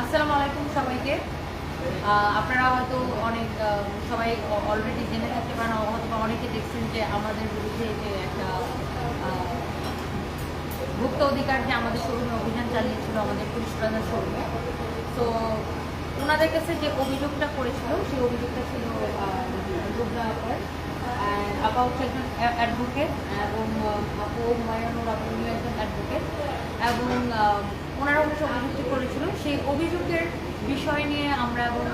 আসসালামু আলাইকুম সবাইকে। আপনারা হয়তো অনেক সবাই অলরেডি জেনে থাকতে পারেন হয়তো অনেকে দেখছেন যে আমাদের বিরুদ্ধে যে একটা ভুক্ত অধিকার যে আমাদের শোরুমে অভিযান চালিয়েছিল আমাদের পুলিশ প্রধান শোরুমে। তো ওনাদের কাছে যে অভিযোগটা করেছিল সেই অভিযোগটা ছিল আপা একজন অ্যাডভোকেট এবং আহ, আপু হুমায়ুনুর আপু একজন অ্যাডভোকেট এবং ওনারা হচ্ছে অভিযোগটি করেছিল, সেই অভিযোগের বিষয় নিয়ে আমরা এবং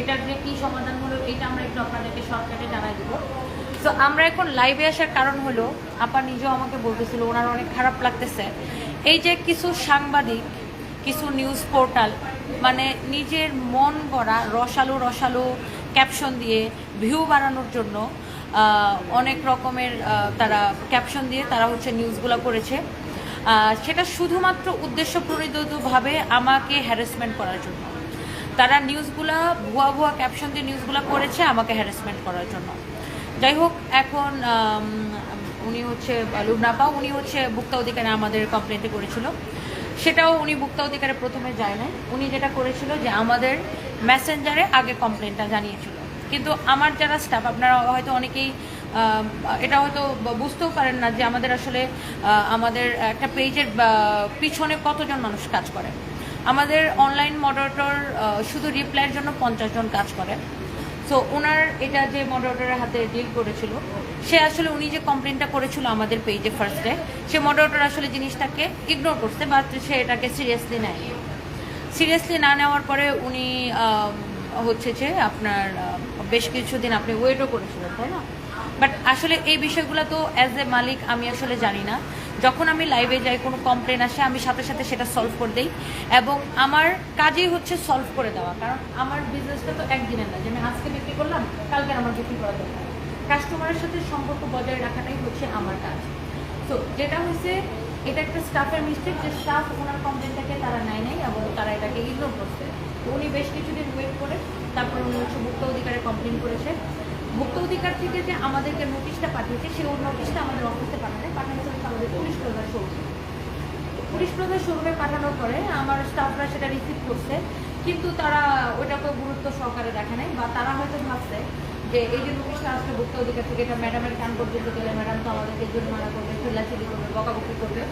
এটার যে কী সমাধান হলো এটা আমরা একটু আপনাদেরকে সরকারে জানাই দেবো। তো আমরা এখন লাইভে আসার কারণ হলো, আপা নিজেও আমাকে বলতেছিল, ওনার অনেক খারাপ লাগতেছে। এই যে কিছু সাংবাদিক, কিছু নিউজ পোর্টাল মানে নিজের মন গড়া রসালো রসালো ক্যাপশন দিয়ে ভিউ বাড়ানোর জন্য অনেক রকমের তারা ক্যাপশন দিয়ে তারা হচ্ছে নিউজগুলো করেছে। সেটা শুধুমাত্র উদ্দেশ্য প্রণোদিতভাবে আমাকে হ্যারাসমেন্ট করার জন্য। তারা নিউজগুলা ভুয়া ভুয়া ক্যাপশন দিয়ে নিউজগুলো করেছে, আমাকে হ্যারাসমেন্ট করার জন্য। যাই হোক, এখন উনি হচ্ছে লুবনাপা, উনি হচ্ছে ভুক্তা অধিকারে আমাদের কমপ্লেনটি করেছিল। সেটাও উনি ভুক্তা অধিকারে প্রথমে যায় না উনি যেটা করেছিল যে আমাদের মেসেঞ্জারে আগে কমপ্লেনটা জানিয়েছিল। কিন্তু আমার যারা স্টাফ আপনারা হয়তো অনেকেই এটা হয়তো বুঝতেও পারেন না যে আমাদের আসলে আমাদের একটা পেজের পিছনে কতজন মানুষ কাজ করে। আমাদের অনলাইন মডারেটর শুধু রিপ্লাইয়ের জন্য পঞ্চাশ জন কাজ করে। সো ওনার এটা যে মডারেটরের হাতে ডিল করেছিল, সে আসলে উনি যে কমপ্লেনটা করেছিল আমাদের পেজে ফার্স্টে সে মডারেটর আসলে জিনিসটাকে ইগনোর করছে বাট সে এটাকে সিরিয়াসলি নেয় সিরিয়াসলি না নেওয়ার পরে উনি হচ্ছে যে আপনার বেশ কিছুদিন আপনি ওয়েটও করেছিলেন, তাই না? বাট আসলে এই বিষয়গুলো তো অ্যাজ এ মালিক আমি আসলে জানি না। যখন আমি লাইভে যাই, কোনো কমপ্লেন আসে, আমি সাথে সাথে সেটা সলভ করে দিই। এবং আমার কাজেই হচ্ছে সলভ করে দেওয়া। কারণ আমার বিজনেসটা তো একদিনের না। যে আমি আজকে বিক্রি করলাম, কালকে আমার বিক্রি করা দরকার কাস্টমারের সাথে সম্পর্ক বজায় রাখাটাই হচ্ছে আমার কাজ। তো যেটা হয়েছে, এটা একটা স্টাফের মিস্টেক যে স্টাফ ওনার কমপ্লেনটাকে তারা নেয় নাই এবং তারা এটাকে ইগনোর করছে। তো উনি বেশ কিছুদিন ওয়েট করে, তারপর উনি হচ্ছে ভুক্ত অধিকারে কমপ্লেন করেছে। ভুক্ত অধিকার থেকে যে আমাদেরকে নোটিশটা পাঠিয়েছে, সেই নোটিশটা আমাদের অফিসে পাঠানো পাঠানো হচ্ছে আমাদের পুলিশ প্রধান শোরুমে পুলিশ প্রধান শোরুমে পাঠানোর পরে আমার স্টাফরা সেটা রিসিভ করছে। কিন্তু তারা ওইটাকে গুরুত্ব সহকারে দেখে নাই বা তারা হয়তো ভাবছে যে এই যে নোটিশটা আসলে ভুক্ত অধিকার থেকে, এটা ম্যাডামের কান পর্যন্ত গেলে ম্যাডাম তো আমাদেরকে জরিমানা করবে চিল্লাচিল্লি করবে, বকাবকি করবে।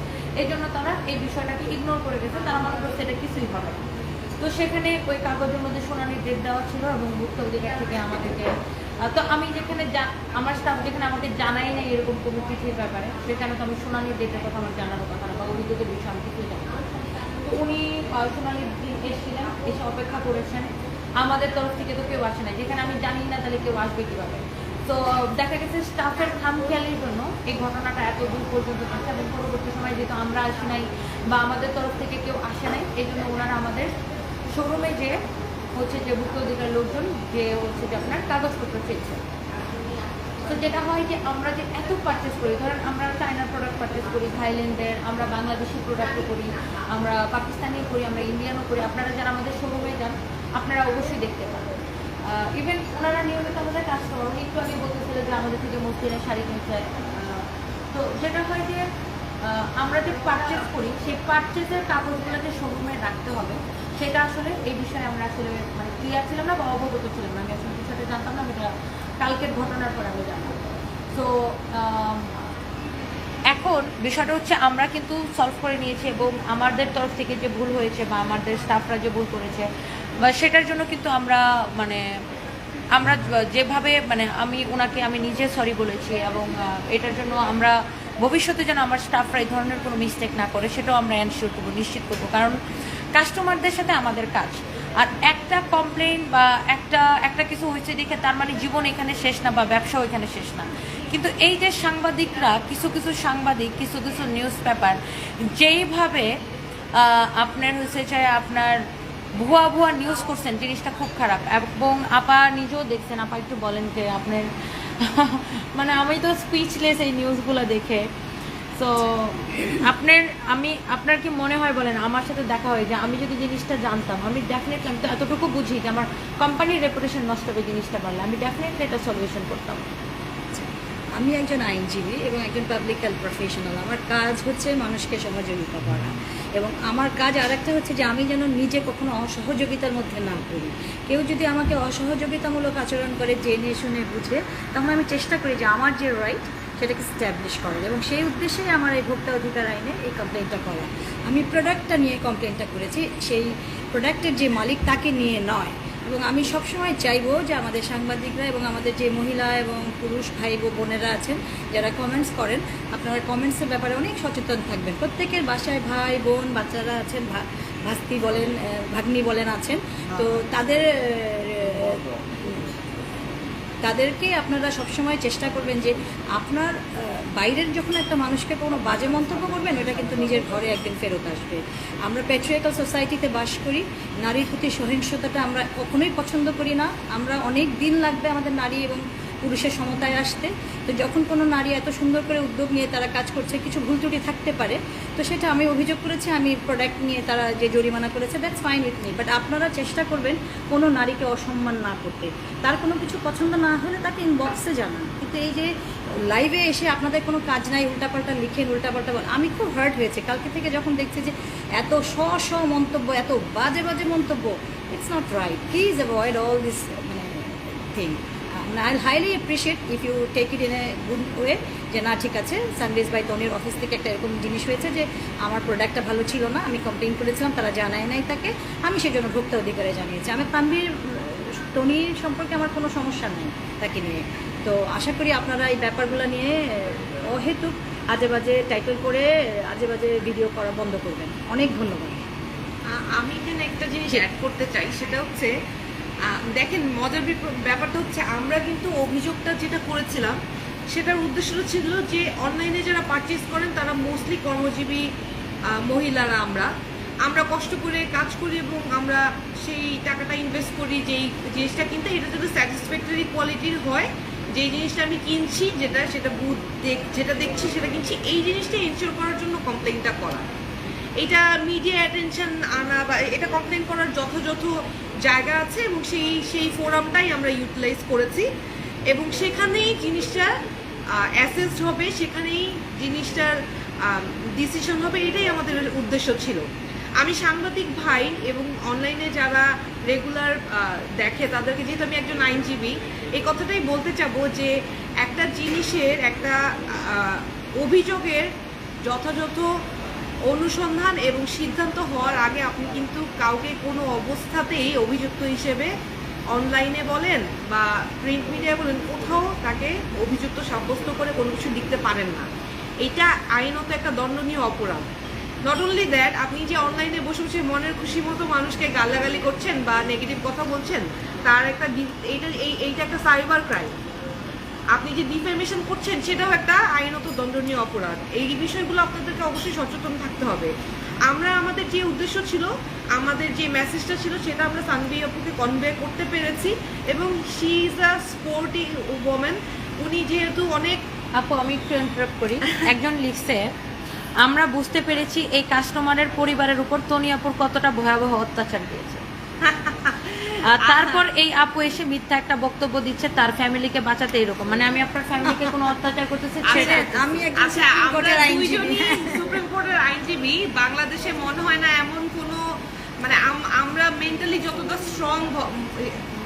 এই জন্য তারা এই বিষয়টাকে ইগনোর করে গেছে। তারা মনে করছে এটা কিছুই হবে তো সেখানে ওই কাগজের মধ্যে শুনানির ডেট দেওয়া ছিল এবং ভুক্ত অধিকার থেকে আমাদেরকে তো আমি যেখানে আমার স্টাফ যেখানে আমাকে জানাই নাই এরকম কোনো কিছুর ব্যাপারে সেখানে তো আমি শুনানির ডেটের কথা আমার জানানোর কথা না বা অভিযোগের বিষয়ে আমি কিছুই জানি তো উনি আহ, দিন এসেছিলেন এসে অপেক্ষা করেছেন। আমাদের তরফ থেকে তো কেউ আসে নাই যেখানে আমি জানি না তাহলে কেউ আসবে কীভাবে। তো দেখা গেছে স্টাফের খামখেয়ালির জন্য এই ঘটনাটা এত দূর পর্যন্ত গেছে এবং পরবর্তী সময় যেহেতু আমরা আসি নাই বা আমাদের তরফ থেকে কেউ আসে নাই এই জন্য ওনারা আমাদের শোরুমে যে হচ্ছে যে ভুক্ত অধিকার লোকজন যে হচ্ছে যে আপনার কাগজপত্র চেয়েছে। তো যেটা হয় যে আমরা যে এত পারচেস করি, ধরেন আমরা চায়নার প্রোডাক্ট পারচেস করি থাইল্যান্ডের আমরা বাংলাদেশি প্রোডাক্টও করি, আমরা পাকিস্তানিও করি, আমরা ইন্ডিয়ানও করি, আপনারা যারা আমাদের শোরুমে যান, আপনারা অবশ্যই দেখতে পাবেন। ইভেন ওনারা নিয়মিত আমাদের কাস্টমার উনি একটু আগে বলতেছিল যে আমাদের থেকে মসজিদের শাড়ি কিনছে তো যেটা হয় যে আমরা যে পারচেস করি, সেই পারচেসের কাগজগুলো যে শোরুমে রাখতে হবে। সেটা আসলে এই বিষয়ে আমরা আসলে মানে ক্লিয়ার ছিলাম না বা অবগত ছিলাম না। আমি আসলে বিষয়টা জানতাম না, আমি কালকের ঘটনার পর আমি জানতাম তো এখন বিষয়টা হচ্ছে আমরা কিন্তু সলভ করে নিয়েছি এবং আমাদের তরফ থেকে যে ভুল হয়েছে বা আমাদের স্টাফরা যে ভুল করেছে বা সেটার জন্য কিন্তু আমরা মানে আমরা যেভাবে মানে আমি ওনাকে আমি নিজে সরি বলেছি এবং এটার জন্য আমরা ভবিষ্যতে যেন আমার স্টাফরা এই ধরনের কোনো মিস্টেক না করে, সেটাও আমরা এনশিওর করব, নিশ্চিত করব। কারণ কাস্টমারদের সাথে আমাদের কাজ। আর একটা কমপ্লেন বা একটা একটা কিছু হয়েছে দেখে তার মানে জীবন এখানে শেষ না বা ব্যবসাও এখানে শেষ না। কিন্তু এই যে সাংবাদিকরা, কিছু কিছু সাংবাদিক, কিছু কিছু নিউজ পেপার যেইভাবে আপনার হচ্ছে যে আপনার ভুয়া ভুয়া নিউজ করছেন, জিনিসটা খুব খারাপ। এবং আপা নিজেও দেখছেন, আপা একটু বলেন যে আপনার? মানে আমি তো স্পিচলেস এই নিউজগুলো দেখে। তো আপনার, আমি, আপনার কি মনে হয় বলেন, আমার সাথে দেখা হয় যে আমি যদি জিনিসটা জানতাম, আমি ডেফিনেটলি আমি তো এতটুকু বুঝি যে আমার কোম্পানির রেপুটেশন নষ্ট হবে জিনিসটা পারলে আমি ডেফিনেটলি এটা সলিউশন করতাম। আমি একজন আইনজীবী এবং একজন পাবলিক হেলথ প্রফেশনাল আমার কাজ হচ্ছে মানুষকে সহযোগিতা করা। এবং আমার কাজ আরেকটা হচ্ছে যে আমি যেন নিজে কখনো অসহযোগিতার মধ্যে না পড়ি। কেউ যদি আমাকে অসহযোগিতামূলক আচরণ করে, জেনে শুনে বুঝে তখন আমি চেষ্টা করি যে আমার যে রাইট সেটাকে স্ট্যাবলিশ করা এবং সেই উদ্দেশ্যেই আমার এই ভোক্তা অধিকার আইনে এই কমপ্লেনটা করা। আমি প্রোডাক্টটা নিয়ে কমপ্লেনটা করেছি সেই প্রোডাক্টের যে মালিক তাকে নিয়ে নয়। এবং আমি সবসময় চাইব যে আমাদের সাংবাদিকরা এবং আমাদের যে মহিলা এবং পুরুষ ভাই বোনেরা আছেন যারা কমেন্টস করেন আপনারা কমেন্টসের ব্যাপারে অনেক সচেতন থাকবেন। প্রত্যেকের বাসায় ভাই বোন বাচ্চারা আছেন ভা- ভাস্তি বলেন ভাগ্নি বলেন আছেন। তো তাদের আহ, তাদেরকে আপনারা সবসময় চেষ্টা করবেন যে আপনার বাইরের যখন একটা মানুষকে কোনো বাজে মন্তব্য করবেন, ওটা কিন্তু নিজের ঘরে একদিন ফেরত আসবে। আমরা প্যাট্রিয়াকাল সোসাইটিতে বাস করি, নারীর প্রতি সহিংসতাটা আমরা কখনোই পছন্দ করি না। আমরা অনেক দিন লাগবে আমাদের নারী এবং পুরুষের সমতায় আসতে, তো যখন কোনো নারী এত সুন্দর করে উদ্যোগ নিয়ে তারা কাজ করছে, কিছু ভুল ত্রুটি থাকতে পারে, তো সেটা আমি অভিযোগ করেছি, আমি প্রোডাক্ট নিয়ে তারা যে জরিমানা করেছে that's fine with me but আপনারা চেষ্টা করবেন কোনো নারীকে অসম্মান না করতে। তার কোনো কিছু পছন্দ না হলে তাকে ইনবক্সে জানান। কিন্তু এই যে লাইভে এসে আপনাদের কোনো কাজ নাই, উল্টাপাল্টা লিখেন, উল্টাপাল্টা বল আমি খুব হার্ট হয়েছে। কালকে থেকে যখন দেখছি যে এত স শ মন্তব্য, এত বাজে বাজে মন্তব্য it's not right please avoid all this মানে thing I highly appreciate if you take it in a good way যে, না, ঠিক আছে সানডেজ বাই তনির অফিস থেকে একটা এরকম জিনিস হয়েছে যে, আমার প্রোডাক্টটা ভালো ছিল না, আমি কমপ্লেন করেছিলাম, তারা জানায় নাই তাকে, আমি সেজন্য ভোক্তা অধিকারে জানিয়েছি। আমি তানভীর টনির সম্পর্কে আমার কোনো সমস্যা নেই তাকে নিয়ে। তো আশা করি আপনারা এই ব্যাপারগুলো নিয়ে অহেতুক আজে বাজে টাইটেল করে আজে বাজে ভিডিও করা বন্ধ করবেন। অনেক ধন্যবাদ। আমি এখানে একটা জিনিস অ্যাড করতে চাই, সেটা হচ্ছে দেখেন, মজার ব্যাপারটা হচ্ছে আমরা কিন্তু অভিযোগটা যেটা করেছিলাম, সেটার উদ্দেশ্য ছিল যে অনলাইনে যারা পারচেস করেন, তারা মোস্টলি কর্মজীবী মহিলারা আমরা। আমরা কষ্ট করে কাজ করি এবং আমরা সেই টাকাটা ইনভেস্ট করি, যেই জিনিসটা কিনতে, এটা যদি স্যাটিসফ্যাক্টরি কোয়ালিটির হয়, যেই জিনিসটা আমি কিনছি, যেটা, সেটা বুথ দেখ, যেটা দেখছি, সেটা কিনছি, এই জিনিসটা এনশিওর করার জন্য কমপ্লেনটা করা। এটা মিডিয়া অ্যাটেনশন আনা বা এটা কমপ্লেন করার যথাযথ জায়গা আছে এবং সেই সেই ফোরামটাই আমরা ইউটিলাইজ করেছি। এবং সেখানেই জিনিসটা অ্যাসেসড হবে, সেখানেই জিনিসটার ডিসিশন হবে, এটাই আমাদের উদ্দেশ্য ছিল। আমি সাংবাদিক ভাই এবং অনলাইনে যারা রেগুলার দেখে, তাদেরকে যেহেতু আমি একজন আইনজীবী, এই কথাটাই বলতে চাবো যে একটা জিনিসের, একটা অভিযোগের যথাযথ অনুসন্ধান এবং সিদ্ধান্ত হওয়ার আগে আপনি কিন্তু কাউকে কোনো অবস্থাতেই অভিযুক্ত হিসেবে অনলাইনে বলেন বা প্রিন্ট মিডিয়ায় বলেন, কোথাও তাকে অভিযুক্ত সাব্যস্ত করে কোনো কিছু লিখতে পারেন না। এটা আইনত একটা দণ্ডনীয় অপরাধ। নট অনলি দ্যাট আপনি যে অনলাইনে বসে বসে মনের খুশি মতো মানুষকে গালাগালি করছেন বা নেগেটিভ কথা বলছেন, তার একটা এইটা এই- এইটা একটা সাইবার ক্রাইম আপনি যে ডিফেমেশন করছেন, সেটাও একটা আইনত দণ্ডনীয় অপরাধ। এই বিষয়গুলো আপনাদেরকে অবশ্যই সচেতন থাকতে হবে। আমরা আমাদের যে উদ্দেশ্য ছিল, আমাদের যে মেসেজটা ছিল, সেটা আমরা সানবি আপুকে কনভে করতে পেরেছি এবং she is a sporty women উনি যেহেতু অনেক আপু, আমি একটু ইন্টারাপ্ট করি। একজন লিখছে, আমরা বুঝতে পেরেছি এই কাস্টমারের পরিবারের উপর তনি আপুর কতটা ভয়াবহ অত্যাচার দিয়েছে তারপর এই আপু এসে মিথ্যা একটা বক্তব্য দিচ্ছে তার ফ্যামিলিকে বাঁচাতে এরকম। মানে আমি আপনার ফ্যামিলিকে কোনো অত্যাচার করতেছি আচ্ছা, আমি আচ্ছা সুপ্রিম কোর্টের আইনজীবী। দুইজনই সুপ্রিম কোর্টের আইনজীবী। বাংলাদেশে মনে হয় না এমন কোনো মানে আমরা মেন্টালি যতটা স্ট্রং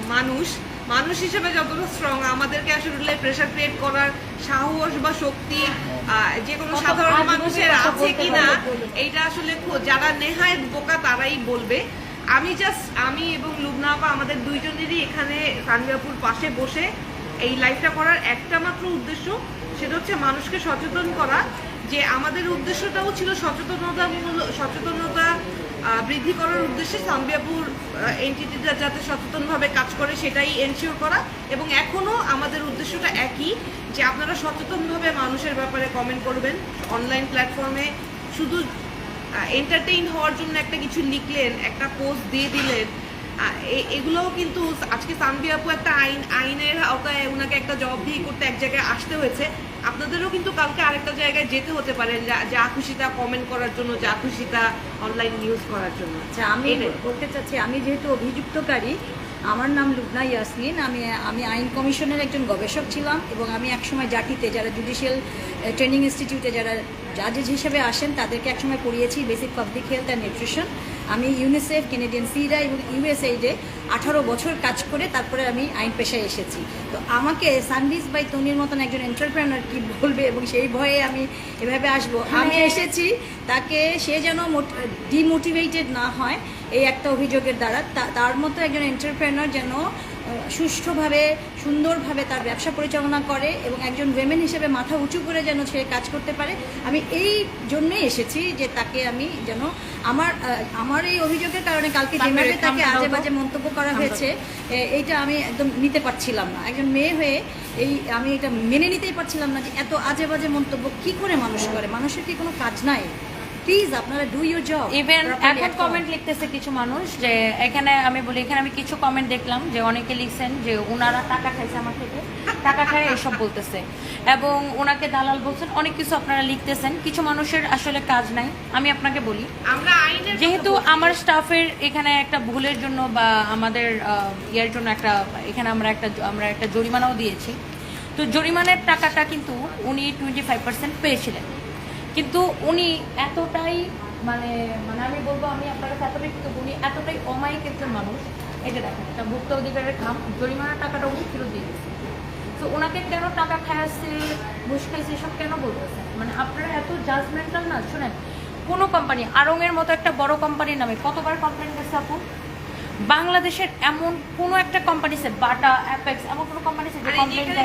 মানুষ মানুষ হিসেবে যতটা স্ট্রং আমাদেরকে আসলে প্রেশার ক্রিয়েট করার সাহস বা শক্তি আহ, যে কোনো সাধারণ মানুষের আছে কিনা এইটা আসলে যারা নেহায়ত বোকা তারাই বলবে। আমি জাস্ট আমি এবং লুবনা আপা আমাদের দুইজনেরই এখানে তানবিয়াপুর পাশে বসে এই লাইফটা করার একটা মাত্র উদ্দেশ্য, সেটা হচ্ছে মানুষকে সচেতন করা, যে আমাদের উদ্দেশ্যটাও ছিল সচেতনতা সচেতনতা বৃদ্ধি করার উদ্দেশ্যে সানবিয়াপুর এন্টিটিটা যাতে সচেতনভাবে কাজ করে সেটাই এনশিওর করা, এবং এখনও আমাদের উদ্দেশ্যটা একই, যে আপনারা সচেতনভাবে মানুষের ব্যাপারে কমেন্ট করবেন অনলাইন প্ল্যাটফর্মে শুধু এন্টারটেইন হওয়ার জন্য একটা কিছু লিখলেন একটা পোস্ট দিয়ে দিলেন। এ- এগুলোও কিন্তু আজকে সানবি আপু একটা আইন আইনের আওতায় ওনাকে একটা জবাবদিহি করতে এক জায়গায় আসতে হয়েছে। আপনাদেরও কিন্তু কালকে আরেকটা জায়গায় যেতে হতে পারে যা- যা খুশিটা কমেন্ট করার জন্য যা খুশিটা অনলাইন নিউজ করার জন্য। আচ্ছা আমি। বলতে চাচ্ছি আমি যেহেতু অভিযুক্তকারী আমার নাম লুবনা ইয়াসমিন আমি আমি আইন কমিশনের একজন গবেষক ছিলাম এবং আমি একসময় জাতিতে যারা জুডিশিয়াল ট্রেনিং ইনস্টিটিউটে যারা জাজেস হিসেবে আসেন তাদেরকে একসময় পড়িয়েছি basic public health and nutrition আমি ইউনিসেফ কেনেডিয়ান সিরা এবং ইউএসএইডে আঠারো বছর কাজ করে তারপরে আমি আইন পেশায় এসেছি। তো আমাকে সানভিস বাই তনির মতন একজন এন্টারপ্রেনার কি বলবে এবং সেই ভয়ে আমি এভাবে আসব? আমি এসেছি তাকে সে যেন ডিমোটিভেটেড না হয় এই একটা অভিযোগের দ্বারা। তার মতো একজন এন্টারপ্রেনার যেন সুষ্ঠুভাবে সুন্দরভাবে তার ব্যবসা পরিচালনা করে এবং একজন ওয়েমেন হিসেবে মাথা উঁচু করে যেন সে কাজ করতে পারে। আমি এই জন্যই এসেছি যে তাকে আমি যেন আমার আমার এই অভিযোগের কারণে কালকে যেভাবে তাকে আজে বাজে মন্তব্য করা হয়েছে। এ- এইটা আমি একদম নিতে পারছিলাম না। একজন মেয়ে হয়ে এই আমি এটা মেনে নিতেই পারছিলাম না যে এত আজে বাজে মন্তব্য কি করে মানুষ করে? মানুষের কি কোনো কাজ নাই? প্লিজ আপনারা ডু ইউর জব ইভেন এখন কমেন্ট লিখতেছে কিছু মানুষ যে এখানে আমি বলি এখানে আমি কিছু কমেন্ট দেখলাম যে অনেকে লিখছেন যে ওনারা টাকা খাইছে আমার থেকে। টাকা খায় এসব বলতেছে। এবং ওনাকে দালাল বলছেন অনেক কিছু আপনারা লিখতেছেন। কিছু মানুষের আসলে কাজ নাই। আমি আপনাকে বলি আমরা যেহেতু আমার স্টাফের এখানে একটা ভুলের জন্য বা আমাদের ইয়ের জন্য একটা এখানে আমরা একটা আমরা একটা জরিমানাও দিয়েছি। তো জরিমানার টাকাটা কিন্তু উনি টোয়েন্টি ফাইভ পার্সেন্ট পেয়েছিলেন। কিন্তু উনি এতটাই মানে মানে আমি বলব আমি আপনার কাছে এতটাই কৃতজ্ঞ, উনি এতটাই অমায়িক একজন মানুষ এটা দেখেন একটা ভোক্তা অধিকারের খাম জরিমানার টাকাটা উনি ফেরত দিয়ে দিয়েছে। তো ওনাকে কেন টাকা খাওয়াচ্ছে ঘুষ খাইছে সব কেন বলতেছে? মানে আপনারা এত জাজমেন্টাল না শোনেন কোনো কোম্পানি আরঙের মতো একটা বড় কোম্পানির নামে কতবার কমপ্লেন গেছে আপু? বাংলাদেশের এমন কোনো একটা কোম্পানি আছে বাটা অ্যাপেক্স এমন কোনো কোম্পানি আছে?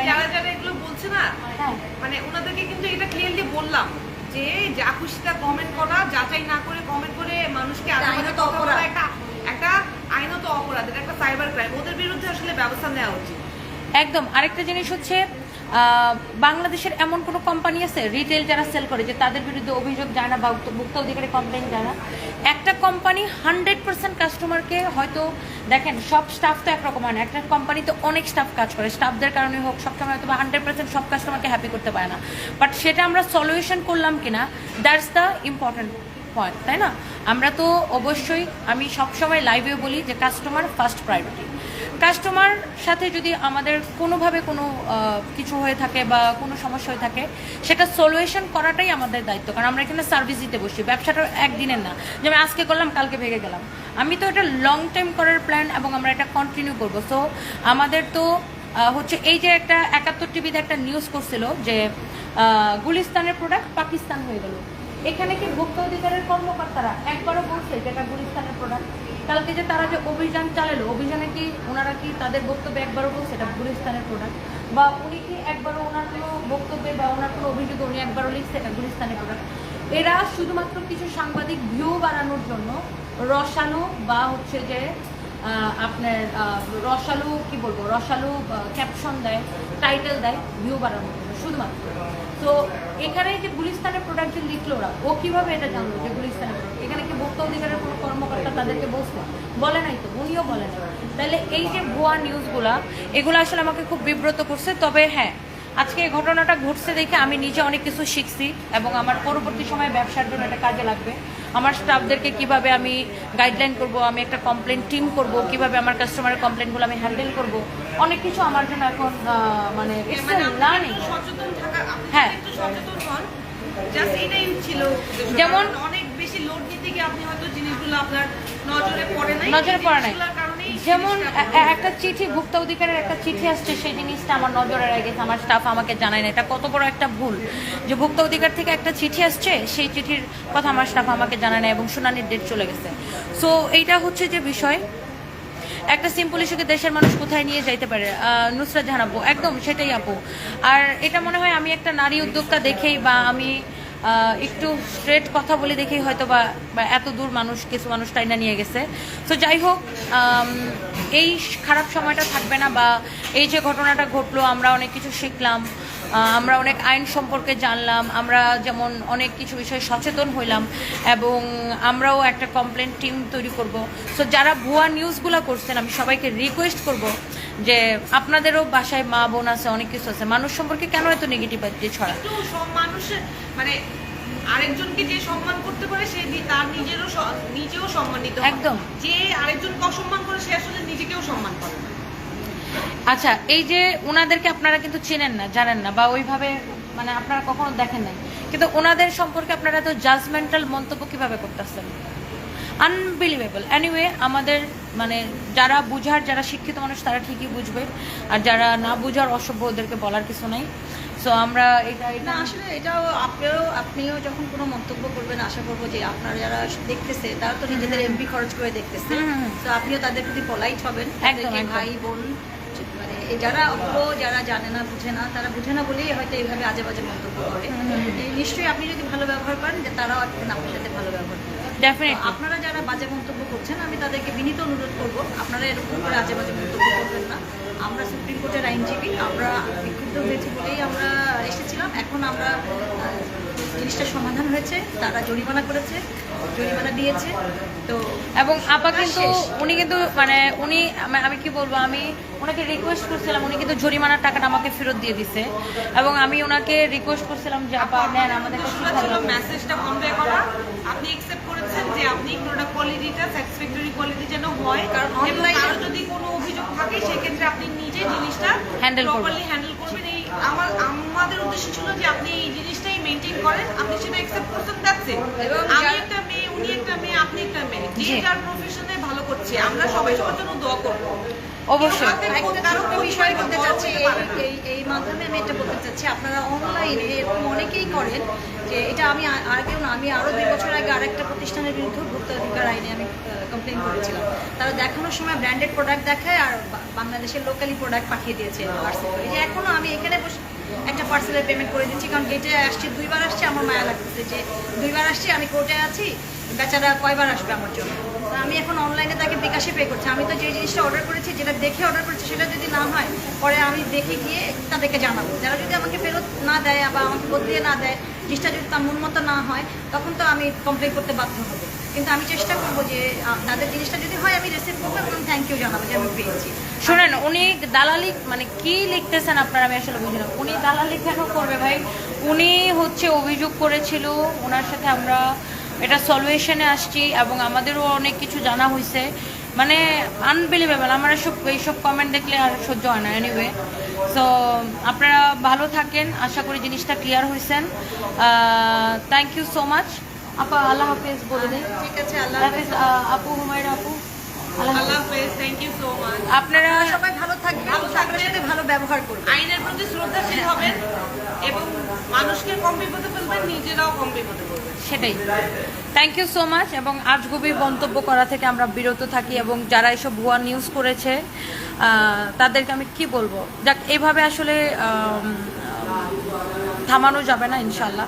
যারা যারা এগুলো বলছে না হ্যাঁ। মানে ওনাদেরকে কিন্তু এটা ক্লিয়ারলি বললাম। যে যা খুশি তা কমেন্ট করা যাচাই না করে কমেন্ট করে মানুষকে আদালতে অপরাধ। একটা একটা আইনত অপরাধ এটা একটা সাইবার ক্রাইম ওদের বিরুদ্ধে আসলে ব্যবস্থা নেওয়া উচিত। একদম। আরেকটা জিনিস হচ্ছে বাংলাদেশের এমন কোনো কোম্পানি আছে রিটেল যারা সেল করে, যে তাদের বিরুদ্ধে অভিযোগ যায় না বা ভোক্তা অধিকারী কমপ্লেন যায় না একটা কোম্পানি হান্ড্রেড পার্সেন্ট কাস্টমারকে হয়তো, দেখেন, সব স্টাফ তো একরকম হয় না একটা কোম্পানিতে অনেক স্টাফ কাজ করে স্টাফদের কারণে হোক, সবসময় হয়তো বা হান্ড্রেড পার্সেন্ট সব কাস্টমারকে হ্যাপি করতে পারে না। বাট সেটা আমরা সলিউশন করলাম কিনা দ্যাটস দ্য ইম্পর্টেন্ট পয়েন্ট তাই না? আমরা তো অবশ্যই, আমি সবসময় লাইভে বলি যে কাস্টমার ফার্স্ট প্রায়োরিটি কাস্টমার সাথে যদি আমাদের কোনোভাবে কোনো কিছু হয়ে থাকে বা কোনো সমস্যা হয়ে থাকে, সেটা সলিউশন করাটাই আমাদের দায়িত্ব। কারণ আমরা এখানে সার্ভিস দিতে বসি, ব্যবসাটা একদিনের না। যে আমি আজকে করলাম, কালকে ভেঙে গেলাম। আমি তো এটা লং টাইম করার প্ল্যান এবং আমরা এটা কন্টিনিউ করব। সো আমাদের তো হচ্ছে এই যে একটা একাত্তর টিভিতে একটা নিউজ করছিল যে গুলিস্তানের প্রোডাক্ট পাকিস্তান হয়ে গেল। এখানে কি ভোক্তা অধিকারের কর্মকর্তারা একবারও বলছে যে এটা গুলিস্তানের প্রোডাক্ট কালকে যে তারা যে অভিযান চালালো, অভিযানে কি ওনারা কি তাদের বক্তব্যে একবারও বলছে? এটা গুলিস্তানের প্রোডাক্ট বা উনি কি একবারও ওনার কোনো বক্তব্যে বা ওনার কোনো অভিযোগে উনি একবারও লিখছে এটা গুলিস্তানের প্রোডাক্ট এরা শুধুমাত্র কিছু সাংবাদিক ভিউ বাড়ানোর জন্য রসালো বা হচ্ছে যে আপনার রসালো কি বলব? রসালো ক্যাপশন দেয় টাইটেল দেয়, ভিউ বাড়ানোর জন্য, শুধুমাত্র। তো এখানে যে গুলিস্তানের প্রোডাক্ট যে লিখলো ওরা, ও কীভাবে এটা জানলো যে গুলিস্তানের প্রোডাক্ট এখানে কি ভোক্তা অধিকারের কোনো কর্মকর্তা তাদেরকে বলছে? বলে নাই তো, উনিও বলে নাই। তাহলে এই যে ভুয়া নিউজগুলা এগুলো আসলে আমাকে খুব বিব্রত করছে। তবে হ্যাঁ আজকে এই ঘটনাটা ঘটছে দেখে আমি নিজে অনেক কিছু শিখছি এবং আমার পরবর্তী সময় ব্যবসার জন্য এটা কাজে লাগবে। আমার স্টাফদেরকে কীভাবে আমি গাইডলাইন করব আমি একটা কমপ্লেন টিম করব কীভাবে আমার কাস্টমারের কমপ্লেনগুলো আমি হ্যান্ডেল করব অনেক কিছু আমার জন্য এখন মানে মানে লার্নিং হ্যাঁ। যেমন- অনেক বেশি লোড নিতে গিয়ে আপনি হয়তো জিনিসগুলো আপনার নজরে পড়ে নাই? নজরে পড়ে নাই। যেমন একটা চিঠি ভুক্তা অধিকারের একটা চিঠি আসছে সেই জিনিসটা আমার নজরে রেখেছে আমার স্টাফ আমাকে জানায় না এটা কত বড় একটা ভুল যে ভুক্তা অধিকার থেকে একটা চিঠি আসছে সেই চিঠির কথা আমার স্টাফ আমাকে জানায় না এবং শুনানির ডেট চলে গেছে। সো এইটা হচ্ছে যে বিষয়। একটা সিম্পল ইস্যুকে দেশের মানুষ কোথায় নিয়ে যাইতে পারে? নুসরাত জাহান আপু একদম সেটাই আপু। আর এটা মনে হয় আমি একটা নারী উদ্যোক্তা দেখেই বা আমি একটু স্ট্রেট কথা বলে দেখি হয়তো বা এত দূর মানুষ, কিছু মানুষ টাইনা নিয়ে গেছে। তো যাই হোক এই খারাপ সময়টা থাকবে না, বা এই যে ঘটনাটা ঘটলো, আমরা অনেক কিছু শিখলাম। আমরা অনেক আইন সম্পর্কে জানলাম আমরা যেমন অনেক কিছু বিষয়ে সচেতন হইলাম এবং আমরাও একটা কমপ্লেন টিম তৈরি করব। সো যারা ভুয়া নিউজগুলো করছেন আমি সবাইকে রিকোয়েস্ট করব যে আপনাদেরও বাসায় মা বোন আছে অনেক কিছু আছে মানুষ সম্পর্কে কেন এত নেগেটিভ নেগেটিভিটি ছড়া মানে আরেকজনকে যে সম্মান করতে পারে সে তার নিজেরও নিজেও সম্মানিত একদম। যে আরেকজনকে অসম্মান করে সে আসলে নিজেকেও সম্মান করে না। আচ্ছা এই যে ওনাদেরকে আপনারা কিন্তু চেনেন না জানেন না বা ওইভাবে মানে আপনারা কখনো দেখেন নাই। কিন্তু ওনাদের সম্পর্কে আপনারা তো জাজমেন্টাল মন্তব্য কীভাবে করতেছেন? আনবিলিভেবল এনিওয়ে আমাদের মানে যারা বুঝার যারা শিক্ষিত মানুষ তারা ঠিকই বুঝবে। আর যারা না বুঝার অসভ্য ওদেরকে বলার কিছু নাই। সো আমরা এটা না এটা আসলে এটাও আপনিও আপনিও যখন কোনো মন্তব্য করবেন আশা করব যে আপনারা যারা দেখতেছে তারা তো নিজেদের এমপি খরচ করে দেখতেছে। তো আপনিও তাদের প্রতি পলাইট হবেন। ভাই বোন যারা অজ্ঞ যারা জানে না বুঝে না তারা বুঝে না বলেই হয়তো এইভাবে আজে বাজে মন্তব্য করে। নিশ্চয়ই আপনি যদি ভালো ব্যবহার করেন যে তারাও একদিন আপনার সাথে ভালো ব্যবহার করবে। ডেফিনেটলি আপনারা যারা বাজে মন্তব্য করছেন আমি তাদেরকে বিনীত অনুরোধ করব আপনারা এরকম করে আজে বাজে মন্তব্য করবেন না। আমরা সুপ্রিম কোর্টের আইনজীবী আমরা বিক্ষুব্ধ হয়েছি বলেই আমরা এসেছিলাম। এখন আমরা জিনিসটা সমাধান হয়েছে তারা জরিমানা করেছে জরিমানা দিয়েছে তো এবং আপা কিন্তু উনি কিন্তু মানে উনি আমি- কি বলব আমি ওনাকে রিকোয়েস্ট করছিলাম উনি কিন্তু জরিমানার টাকাটা আমাকে ফেরত দিয়ে দিছে। এবং আমি ওনাকে রিকোয়েস্ট করছিলাম যে আপা নেন আমাদের মেসেজটা কনভে করা। আপনি একসেপ্ট করেছেন যে আপনি প্রোডাক্ট কোয়ালিটিটা স্যাটিসফ্যাক্টরি কোয়ালিটি যেন হয়। কারণ কারও যদি কোনো অভিযোগ থাকে সেক্ষেত্রে আপনি নিজে জিনিসটা করবেন। প্রপারলি হ্যান্ডেল করবেন। এই আমার আমাদের উদ্দেশ্য ছিল যে আপনি এই জিনিসটাই মেনটেন করেন আপনি সেটা একসেপ্ট করছেন দ্যাটস ইট আমি একটা মেয়ে উনি একটা মেয়ে আপনি একটা মেয়ে। যে যার প্রফেশনে ভালো করছে আমরা সবাই সবার জন্য দোয়া করব। অবশ্যই। একটা কারও ছোট্ট ক্ষতি বিষয় বলতে চাচ্ছি এই- এই এই মাধ্যমে আমি এটা বলতে চাচ্ছি আপনারা অনলাইনে এরকম অনেকেই করেন যে এটা আমি আগেও না আমি আরও দুই বছর আগে আরেকটা প্রতিষ্ঠানের বিরুদ্ধে ভোক্তা আইনে আমি কমপ্লেন করেছিলাম। তারা দেখানোর সময় ব্র্যান্ডেড প্রোডাক্ট দেখায় আর বাংলাদেশের লোকালি প্রোডাক্ট পাঠিয়ে দিয়েছে পার্সেল করে যে এখনও আমি এখানে বসে একটা পার্সেলের পেমেন্ট করে দিচ্ছি। কারণ গেটে আসছি, দুইবার আসছে, আমার মায়া লাগতেছে যে দুইবার আসছি, আমি কোর্টে আছি, বেচারা কয়বার আসবে আমার জন্য? আমি এখন অনলাইনে তাকে বিকাশে পে করছি। আমি তো যে জিনিসটা অর্ডার করেছি, যেটা দেখে অর্ডার করেছি, সেটা যদি না হয়, পরে আমি দেখে গিয়ে তাদেরকে জানাব। যারা যদি আমাকে ফেরত না দেয় বা আমাকে বদলিয়ে না দেয়, জিনিসটা যদি তার মন মতো না হয়, তখন তো আমি কমপ্লেন করতে বাধ্য হব। কিন্তু আমি চেষ্টা করব যে তাদের জিনিসটা যদি হয়, আমি রিসিভ করব এবং থ্যাংক ইউ জানাব যে আমি পেয়েছি। শোনেন, উনি দালালি মানে কি লিখতেছেন আপনারা আমি আসলে বুঝি না। উনি দালালি কেন করবে ভাই? উনি হচ্ছে অভিযোগ করেছিল ওনার সাথে আমরা এটা সলিউশনে আসছি এবং আমাদেরও অনেক কিছু জানা হয়েছে মানে আনবিলিভেবল আমার এসব, এইসব কমেন্ট দেখলে আর সহ্য হয় না এনিওয়ে সো আপনারা ভালো থাকেন, আশা করি জিনিসটা ক্লিয়ার হয়েছেন থ্যাংক ইউ সো মাচ আপা আল্লাহ হাফিজ বলে দিন। ঠিক আছে আল্লাহ হাফেজ। আপু হুমায়রা আপু আল্লাহ হাফেজ। থ্যাংক ইউ সো মাচ আপনারা সবাই ভালো থাকবে ভালো থাকবেন। সাথে ভালো ব্যবহার করবে আইনের প্রতি শ্রদ্ধাশীল হবেন এবং মানুষকে কম বিপদে ফেলবেন নিজেরাও কম বিপদে পড়বেন। সেটাই। থ্যাংক ইউ সো মাচ এবং মন্তব্য করা থেকে আমরা বিরত থাকি এবং যারা এসব ভুয়া নিউজ করেছে তাদেরকে আমি কি বলব? যাক এইভাবে আসলে থামানো যাবে না ইনশাল্লাহ